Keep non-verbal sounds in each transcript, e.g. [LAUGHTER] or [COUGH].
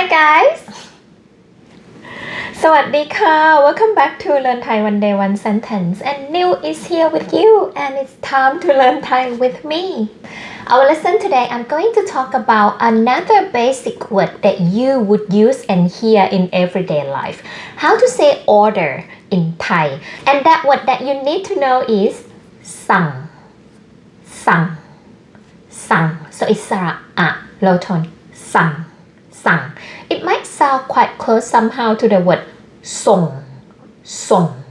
Hi guys สวัสดีค่ะ Welcome back to Learn Thai One Day One Sentence and New is here with you and it's time to learn Thai with me Our lesson today I'm going to talk about another basic word that you would use and hear in everyday life how to say order in Thai and that word that you need to know is สั่ง สั่ง สั่ง so it's สระอะ low tone สั่ง สั่ง sang. It might sound quite close somehow to the word song, song,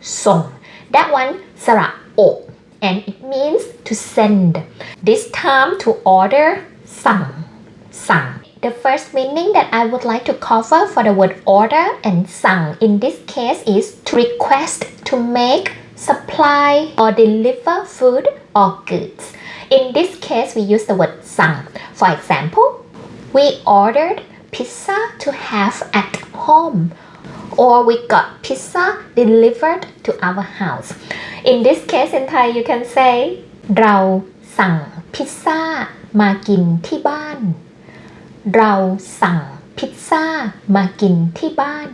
song. That one, sara o, and it means to send. This time to order, sang, sang. The first meaning that I would like to cover for the word order and sang in this case is to request to make, supply, or deliver food or goods. In this case, we use the word sang. For example, we ordered pizza to have at home or we got pizza delivered to our house in this case in Thai you can say เราสั่งพิซซ่ามากินที่บ้าน เราสั่งพิซซ่ามากินที่บ้าน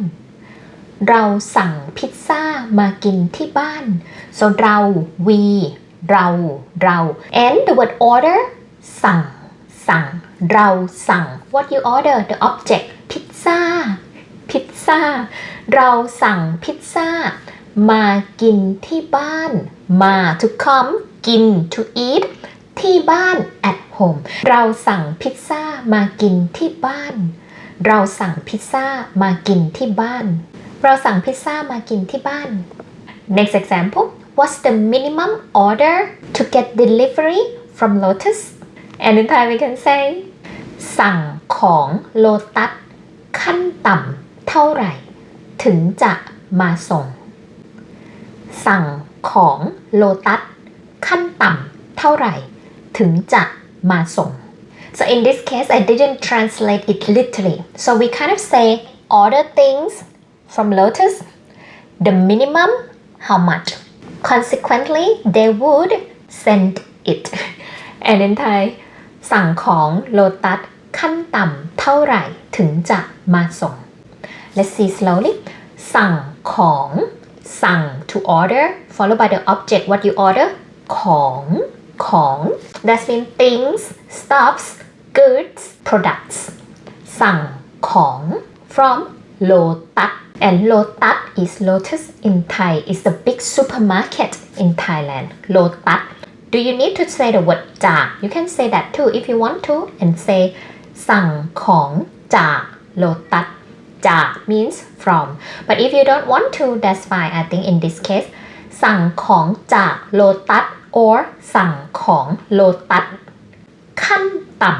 เราสั่งพิซซ่ามากินที่บ้าน so เรา we เรา เรา and the word order สั่ง สั่ง เราสั่ง what you order the object พิซซ่าพิซซ่า เราสั่งพิซซ่า มากินที่บ้าน มา to come กิน to eat ที่บ้าน at home เราสั่งพิซซ่ามากินที่บ้าน เราสั่งพิซซ่ามากินที่บ้าน เราสั่งพิซซ่ามากินที่บ้าน Next example What's the minimum order to get delivery from Lotus and in Thai we can say สั่งของโลตัสขั้นต่ำเท่าไหร่ ถึงจะมาส่ง สั่งของโลตัสขั้นต่ำเท่าไหร่ ถึงจะมาส่ง so in this case I didn't translate it literally so we kind of say order things from Lotus the minimum how much consequently they would send it and in Thai สั่งของโลตัสขั้นต่ำเท่าไหร่ถึงจะมาส่ง let's see slowly สั่งของสั่ง to order followed by the object what you order ของของ that means things stuffs goods products สั่งของ from Lotus and Lotus is Lotus in Thai is the big supermarket in Thailand Lotus do you need to say the word จาก you can say that too if you want to and say สั่งของจาก Lotus จาก means from but if you don't want to that's fine I think in this case สั่งของจาก Lotus or สั่งของ Lotus ขั้นต่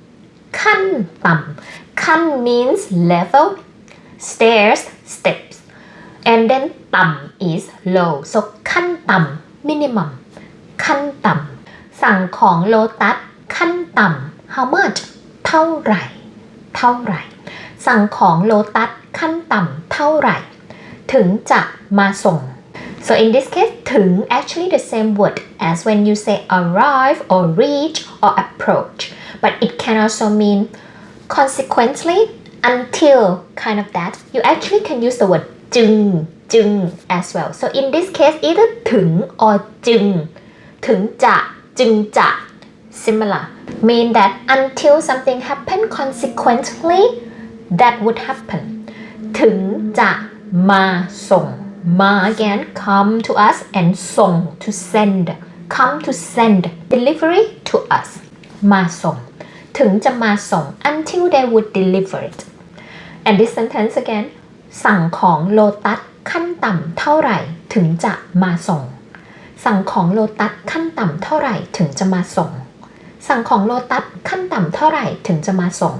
ำขั้นต่ำขั้น means level stairs steps and then ต่ำ is low so ขั้นต่ำ minimum ขั้นต่ำสั่งของโลตัสขั้นต่ำ how much เท่าไหร่ เท่าไหร่ สั่งของโลตัสขั้นต่ำเท่าไหร่ ถึงจะมาส่ง so in this case ถึง actually the same word as when you say arrive or reach or approach but it can also mean consequently until kind of that you actually can use the word จึงจึง as well so in this case either ถึง or จึง ถึงจะ จึงจะ similar mean that until something happen consequently that would happen ถึงจะมาส่ง มา again come to us and ส่ง to send come to send delivery to us มาส่ง ถึงจะมาส่ง until they would deliver it and this sentence again สั่งของโลตัสขั้นต่ำเท่าไหร่ถึงจะมาส่ง สั่งของโลตัสขั้นต่ำเท่าไหร่ถึงจะมาส่ง สั่งของโลตัสขั้นต่ำเท่าไหร่ถึงจะมาส่ง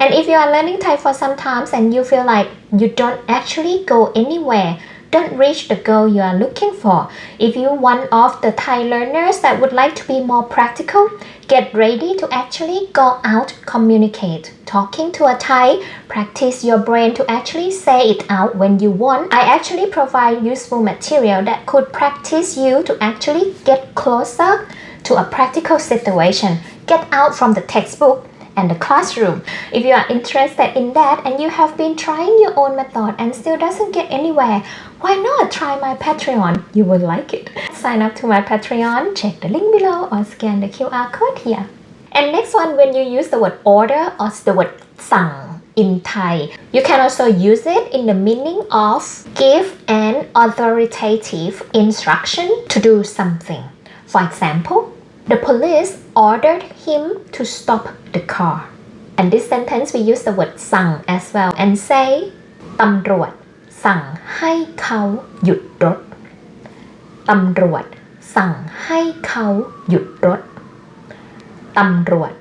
And if you are learning Thai for some times and you feel like you don't actually go anywhere, don't reach the goal you are looking for. If you're one of the Thai learners that would like to be more practical, get ready to actually go out, communicate. Talking to a Thai, practice your brain to actually say it out when you want. I actually provide useful material that could practice you to actually get closer to a practical situation. Get out from the textbook and the classroom. If you are interested in that and you have been trying your own method and still doesn't get anywhere, why not try my Patreon? You will like it. Sign up to my Patreon, check the link below or scan the QR code here. And next one, when you use the word order or the word sang in Thai, you can also use it in the meaning of give an authoritative instruction to do something. For example, the police ordered him to stop the car. And this sentence we use the word สั่ง as well and say ตำรวจ สั่งให้เขาหยุดรถ ตำรวจ สั่งให้เขาหยุดรถ ตำรวจ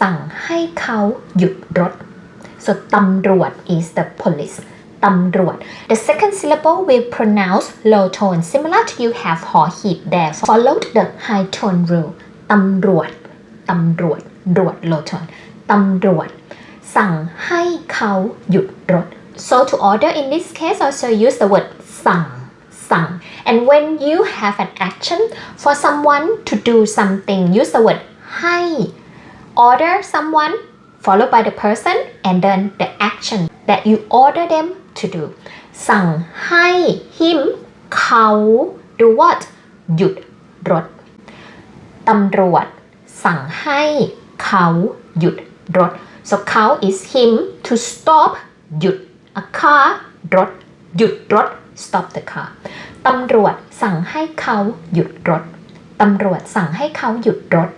สั่งให้เขาหยุดรถ so ตำรวจ is the police ตำรวจ the second syllable will pronounce low tone similar to you have หอหีบ there followed the high tone rule ตำรวจ ตำรวจ รวจ low tone ตำรวจ สั่งให้เขาหยุดรถ so to order in this case also use the word สั่ง สั่ง and when you have an action for someone to do something use the word ให้ order someone followed by the person and then the action that you order them to do สั่งให้ him เขา do what หยุดรถ ตำรวจ สั่งให้เขาหยุดรถ so เขา is him to stop หยุด a car รถ หยุดรถ stop the car ตำรวจสั่งให้เขาหยุดรถ ตำรวจสั่งให้เขาหยุดรถ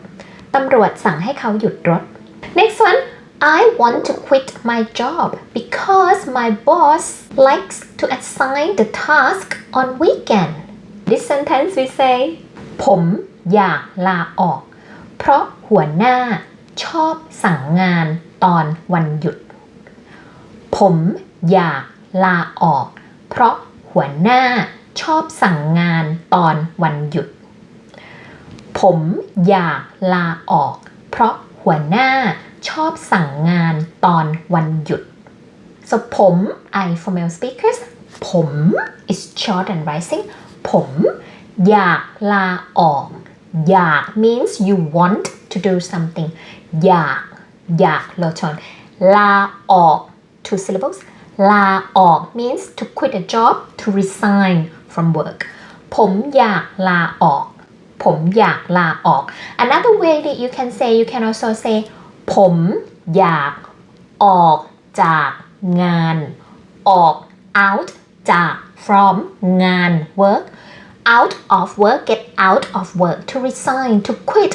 ตำรวจสั่งให้เขาหยุดรถ next one I want to quit my job because my boss likes to assign the task on weekend this sentence we say ผม อยากลาออก เพราะหัวหน้าชอบสั่งงานตอนวันหยุด ผมอยากลาออก เพราะหัวหน้าชอบสั่งงานตอนวันหยุด ผมอยากลาออก เพราะหัวหน้าชอบสั่งงานตอนวันหยุด so ผม I for male speakers ผม is short and rising ผมอยากลาออก อยาก means you want to do something อยากอยาก low tone ลาออก two syllables ลาออก means to quit a job to resign from work ผมอยากลาออก ผมอยากลาออก another way that you can say you can also say ผมอยากออกจากงาน ออก out จาก from งาน work out of work get out of work to resign to quit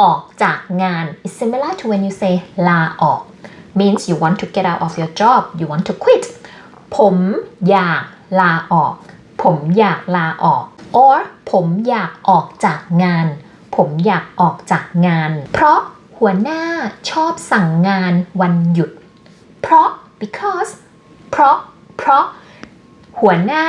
ออกจากงาน is similar to when you say ลาออก means you want to get out of your job you want to quit ผมอยากลาออก ผมอยากลาออก or ผมอยากออกจากงาน ผมอยากออกจากงาน เพราะหัวหน้าชอบสั่งงานวันหยุด เพราะ because เพราะ เพราะ หัวหน้า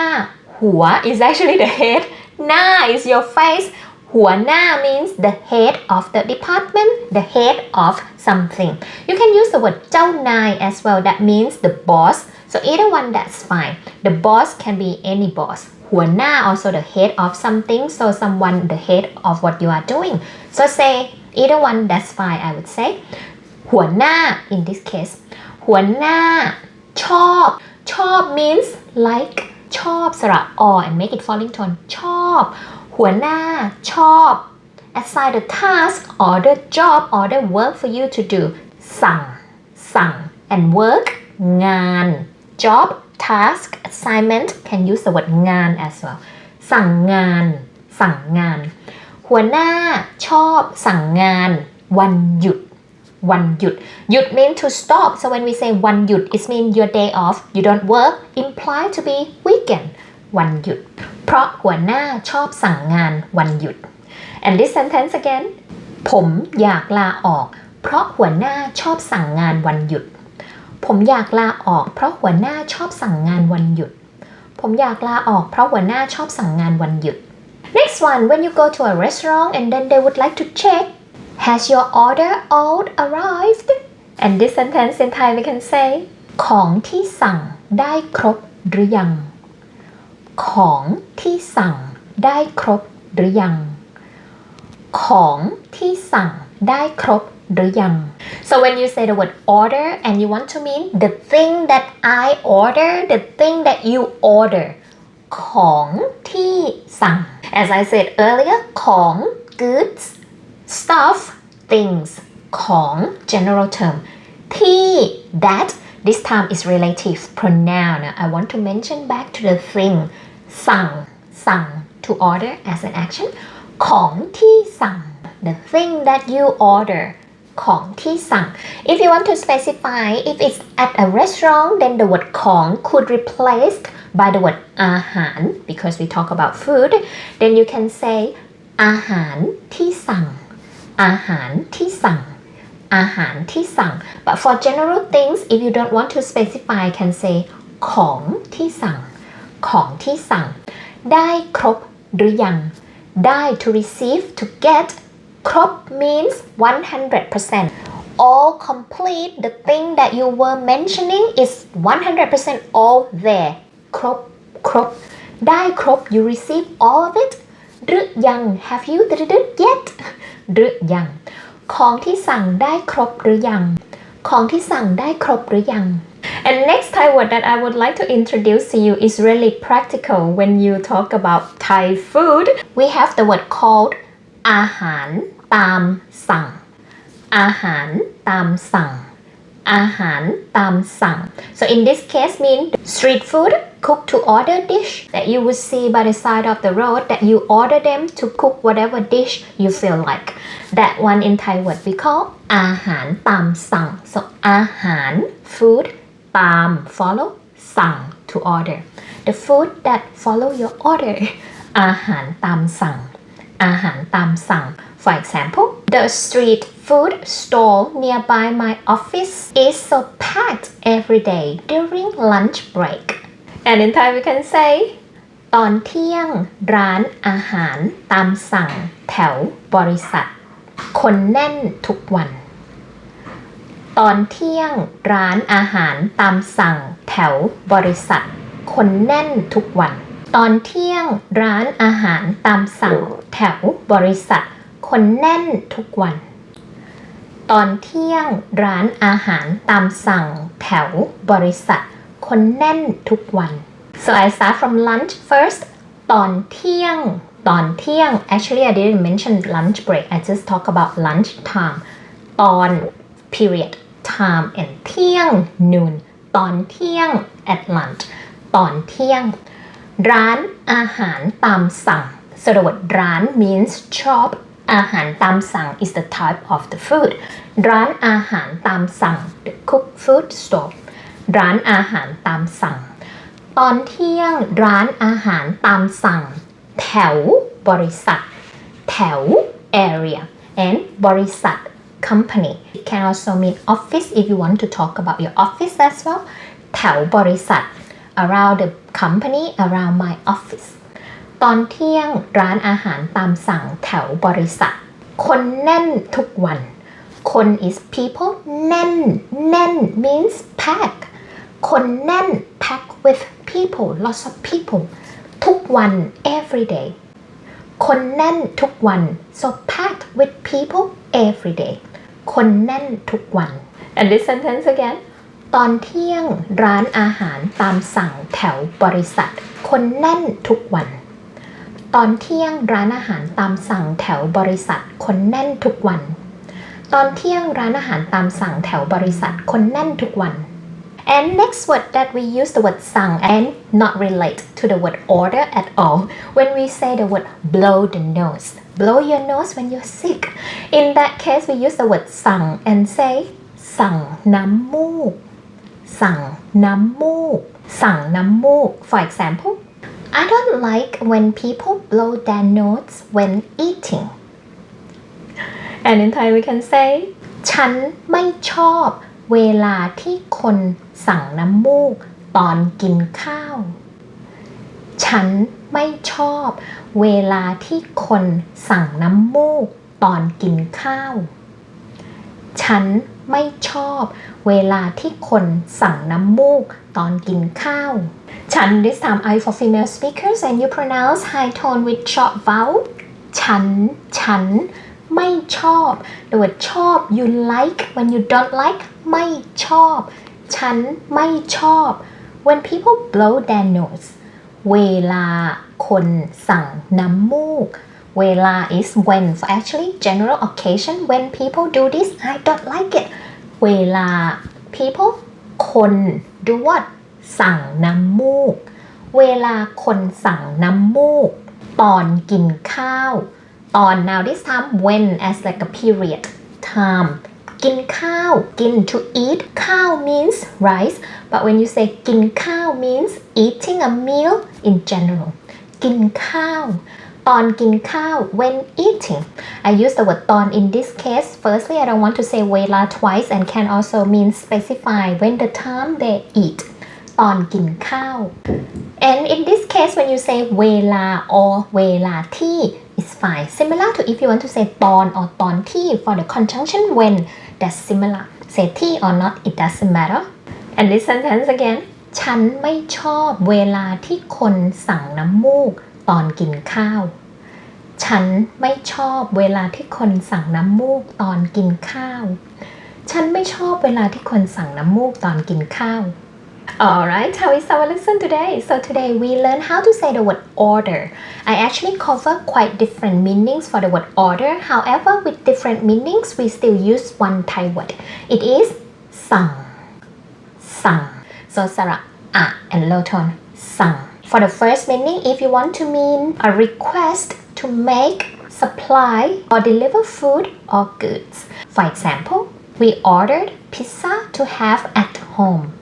หัว is actually the head หน้า is your face หัวหน้า means the head of the department the head of something you can use the word เจ้านาย as well that means the boss so either one that's fine the boss can be any boss หัวหน้า also the head of something so someone the head of what you are doing so say either one that's fine I would say หัวหน้า in this case หัวหน้า ชอบ ชอบ means like ชอบสระอ and make it falling tone ชอบ หัวหน้าชอบ assign the task or the job or the work for you to do สั่ง สั่ง and work งาน job task assignment can use the word งาน as well สั่งงาน สั่งงาน หัวหน้าชอบสั่งงาน วันหยุด วันหยุดหยุด mean to stop so when we say วันหยุด it mean your day off you don't work imply to be weekend วันหยุด เพราะหัวหน้าชอบสั่งงานวันหยุด and this sentence again ผมอยากลาออก เพราะหัวหน้าชอบสั่งงานวันหยุด ผมอยากลาออกเพราะหัวหน้าชอบสั่งงานวันหยุด ผมอยากลาออกเพราะหัวหน้าชอบสั่งงานวันหยุด Next one when you go to a restaurant and then they would like to check has your order all arrived and this sentence in Thai we can say ของที่สั่งได้ครบหรือยัง ของที่สั่งได้ครบหรือยัง ของที่สั่งได้ครบ หรือยัง so when you say the word order and you want to mean the thing that I order the thing that you order ของที่สั่ง as I said earlier ของ goods stuff things ของ general term ที่ that this time is relative pronoun Now, I want to mention back to the thing สั่งสั่ง to order as an action ของที่สั่ง the thing that you order ของที่สั่ง if you want to specify if it's at a restaurant then the word ของ could replaced by the word อาหาร because we talk about food then you can say อาหารที่สั่ง อาหารที่สั่ง อาหารที่สั่ง but for general things if you don't want to specify can say ของที่สั่ง ของที่สั่ง ได้ครบหรือยัง ได้ to receive to get ครบ means 100% all complete the thing that you were mentioning is 100% all there ครบ ครบ ได้ครบ you receive all of it หรือยัง have you did it yet หรือยัง ของที่สั่งได้ครบหรือยัง ของที่สั่งได้ครบหรือยัง And next Thai word that I would like to introduce to you is really practical when you talk about Thai food. We have the word called อาหารตามสั่ง อาหารตามสั่ง อาหารตามสั่ง so in this case mean street food cook to order dish that you would see by the side of the road that you order them to cook whatever dish you feel like that one in Thai word we call อาหารตามสั่ง so อาหาร food ตาม follow สั่ง to order the food that follow your order [LAUGHS] อาหารตามสั่ง อาหารตามสั่ง For example, the street food stall nearby my office is so packed every day during lunch break. And in Thai we can say ตอนเที่ยงร้านอาหารตามสั่งแถวบริษัท คนแน่นทุกวัน ตอนเที่ยงร้านอาหารตามสั่งแถวบริษัท คนแน่นทุกวัน ตอนเที่ยงร้านอาหารตามสั่งแถวบริษัท คนแน่นทุกวัน ตอนเที่ยงร้านอาหารตามสั่งแถวบริษัท คนแน่นทุกวัน so I start from lunch first ตอนเที่ยง ตอนเที่ยง actually I didn't mention lunch break I just talk about lunch time ตอน period time and เที่ยง noon ตอนเที่ยง at lunch ตอนเที่ยง ร้านอาหารตามสั่ง so the word ร้าน means shop อาหารตามสั่ง is the type of the food ร้านอาหารตามสั่ง the cook food store ร้านอาหารตามสั่ง ตอนเที่ยงร้านอาหารตามสั่ง แถวบริษัท แถว area and บริษัท company it can also mean office if you want to talk about your office as well แถวบริษัท around the company around my office ตอนเที่ยงร้านอาหารตามสั่งแถวบริษัท คนแน่นทุกวัน คน is people แน่น แน่น means pack คนแน่น pack with people lots of people ทุกวัน every day คนแน่นทุกวัน so packed with people every day คนแน่นทุกวัน and this sentence again ตอนเที่ยงร้านอาหารตามสั่งแถวบริษัท คนแน่นทุกวัน ตอนเที่ยงร้านอาหารตามสั่งแถวบริษัท คนแน่นทุกวัน ตอนเที่ยงร้านอาหารตามสั่งแถวบริษัท คนแน่นทุกวัน And next word that we use the word สั่ง and not relate to the word order at all when we say the word blow the nose blow your nose when you're sick in that case we use the word สั่ง and say สั่งน้ำมูก สั่งน้ำมูก สั่งน้ำมูก for example I don't like when people blow their nose when eating and in Thai we can say ฉันไม่ชอบ เวลาที่คนสั่งน้ำมูกตอนกินข้าว ฉันไม่ชอบเวลาที่คนสั่งน้ำมูกตอนกินข้าว ฉันไม่ชอบเวลาที่คนสั่งน้ำมูกตอนกินข้าว ฉัน this time I for female speakers and you pronounce high tone with short vowel ฉัน ฉัน ไม่ชอบ the word ชอบ you like when you don't like ไม่ชอบ ฉันไม่ชอบ when people blow their nose เวลาคนสั่งน้ำมูก เวลา is when for actually general occasion when people do this I don't like it เวลา people คน do what สั่งน้ำมูก เวลาคนสั่งน้ำมูก ตอนกินข้าว ตอน now this time when as like a period time กินข้าว กิน to eat ข้าว means rice but when you say กินข้าว means eating a meal in general กินข้าว ตอนกินข้าว when eating I use the word ตอน in this case firstly I don't want to say เวลา twice and can also mean specify when the time they eat ตอนกินข้าว and in this case when you say เวลา or เวลาที่ is fine similar to if you want to say ตอน or ตอนที่ for the conjunction when that's similar say ที่ or not it doesn't matter and this sentence again ฉันไม่ชอบเวลาที่คนสั่งน้ำมูกตอนกินข้าว ฉันไม่ชอบเวลาที่คนสั่งน้ำมูกตอนกินข้าว ฉันไม่ชอบเวลาที่คนสั่งน้ำมูกตอนกินข้าว Alright, how is our lesson today? So today we learn how to say the word order. I actually cover quite different meanings for the word order. However, with different meanings, we still use one Thai word. It is sang. Sang. So Sarah, ah, and low tone, sang. For the first meaning, if you want to mean a request to make, supply, or deliver food or goods. For example, we ordered pizza to have at home.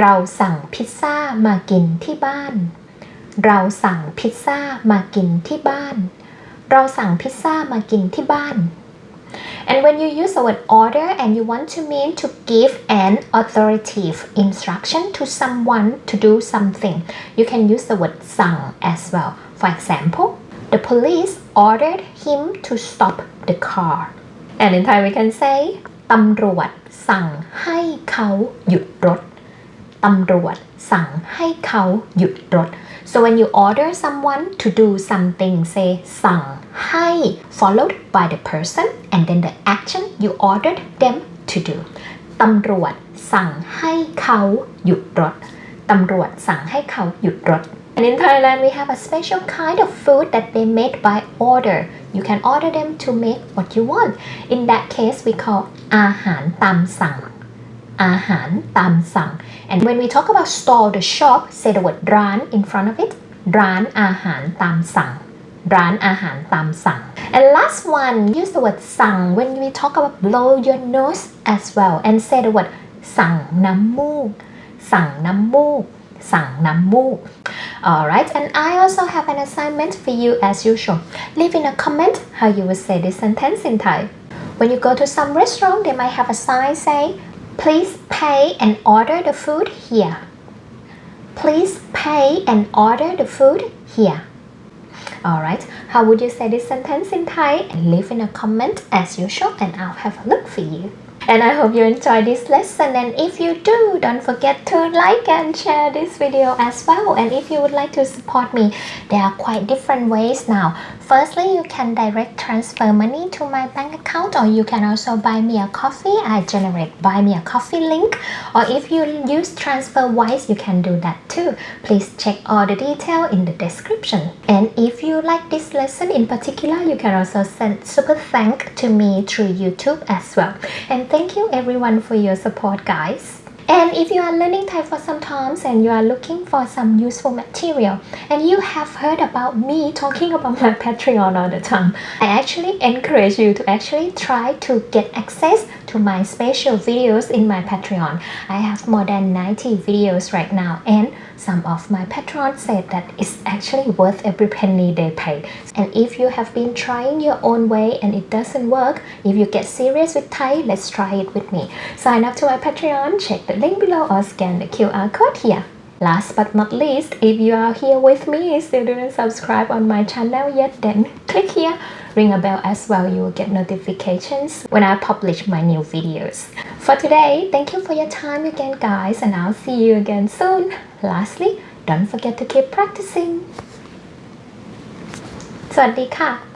เราสั่งพิซซ่ามากินที่บ้าน เราสั่งพิซซ่ามากินที่บ้าน เราสั่งพิซซ่ามากินที่บ้าน And when you use the word order and you want to mean to give an authoritative instruction to someone to do something, you can use the word สั่ง as well. For example, the police ordered him to stop the car. And in Thai we can say ตำรวจสั่งให้เขาหยุดรถ ตำรวจสั่งให้เขาหยุดรถ so when you order someone to do something say สั่งให้ followed by the person and then the action you ordered them to do ตำรวจสั่งให้เขาหยุดรถ ตำรวจสั่งให้เขาหยุดรถ And in Thailand we have a special kind of food that they made by order you can order them to make what you want in that case we call อาหารตามสั่ง อาหารตามสั่ง and when we talk about stall the shop say the word ร้าน in front of it ร้านอาหารตามสั่ง ร้านอาหารตามสั่ง and last one use the word สั่ง when we talk about blow your nose as well and say the word สั่งน้ำมูก สั่งน้ำมูก สั่งน้ำมูก Alright, and I also have an assignment for you as usual. Leave in a comment how you would say this sentence in Thai. When you go to some restaurant, they might have a sign say, please pay and order the food here. Please pay and order the food here. Alright, how would you say this sentence in Thai? And leave in a comment as usual and I'll have a look for you. And I hope you enjoy this lesson and if you do, don't forget to like and share this video as well. And if you would like to support me, there are quite different ways now. Firstly, you can direct transfer money to my bank account or you can also buy me a coffee. I generate buy me a coffee link or if you use TransferWise, you can do that too. Please check all the detail in the description. And if you like this lesson in particular, you can also send super thank to me through YouTube as well. And thank you everyone for your support guys. And if you are learning Thai for some times and you are looking for some useful material and you have heard about me talking about my Patreon all the time, I actually encourage you to actually try to get access to my special videos in my Patreon. I have more than 90 videos right now and some of my patrons said that it's actually worth every penny they pay. And if you have been trying your own way and it doesn't work, if you get serious with Thai, let's try it with me. Sign up to my Patreon, check the link below or scan the QR code here. Last but not least, if you are here with me and still didn't subscribe on my channel yet, then click here, ring a bell as well. You will get notifications when I publish my new videos. For today, thank you for your time again, guys, and I'll see you again soon. Lastly, don't forget to keep practicing. สวัสดีค่ะ